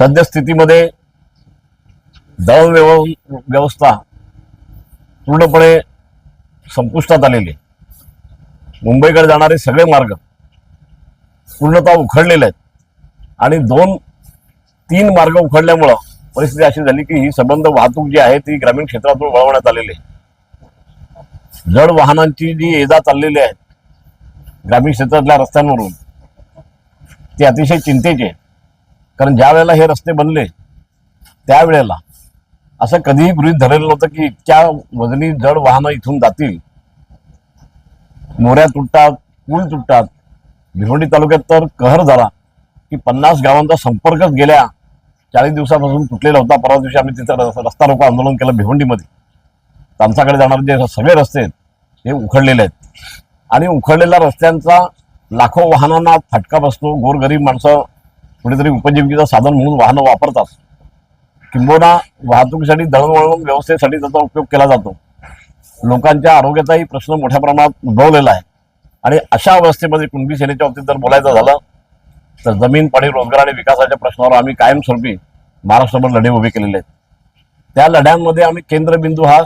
सद्यस्थितीमध्ये दळण व्यव व्यवस्था पूर्णपणे संपुष्टात आलेली आहे. मुंबईकडे जाणारे सगळे मार्ग पूर्णतः उखडलेले आहेत. आणि दोन तीन मार्ग उखडल्यामुळं परिस्थिती अशी झाली की ही संबंध वाहतूक जी आहे ती ग्रामीण क्षेत्रातून वळवण्यात आलेली आहे. जड वाहनांची जी ये जा चाललेली आहे ग्रामीण क्षेत्रातल्या रस्त्यांवरून ते अतिशय चिंतेचे आहे. कारण ज्या वेळेला हे रस्ते बनले त्यावेळेला असं कधीही गृहित धरलेलं नव्हतं की इतक्या वजनी जड वाहनं इथून जातील. मोऱ्या तुटतात पूल तुटतात. भिवंडी तालुक्यात तर कहर झाला की पन्नास गावांचा संपर्कच गेल्या चाळीस दिवसापासून तुटलेला होता. परवा दिवशी आम्ही तिथं रस्ता रोको आंदोलन केलं भिवंडीमध्ये. तर आमच्याकडे जाणारे जे सगळे रस्ते आहेत हे उखडलेले आहेत. आणि उखडलेल्या रस्त्यांचा लाखो वाहनांना फटका बसतो. गोरगरीब माणसं कुठेतरी उपजीविकेचं साधन म्हणून वाहनं वापरतात. किंबहुना वाहतुकीसाठी दळणवळण व्यवस्थेसाठी त्याचा उपयोग केला जातो. लोकांच्या आरोग्याचाही प्रश्न मोठ्या प्रमाणात उद्भवलेला आहे. आणि अशा अवस्थेमध्ये कुणबी सेनेच्या बाबतीत जर बोलायचं झालं तर जमीन पाणी रोजगार आणि विकासाच्या प्रश्नावर आम्ही कायमस्वरूपी महाराष्ट्रभर लढे उभे केलेले आहेत. त्या लढ्यांमध्ये आम्ही केंद्रबिंदू हा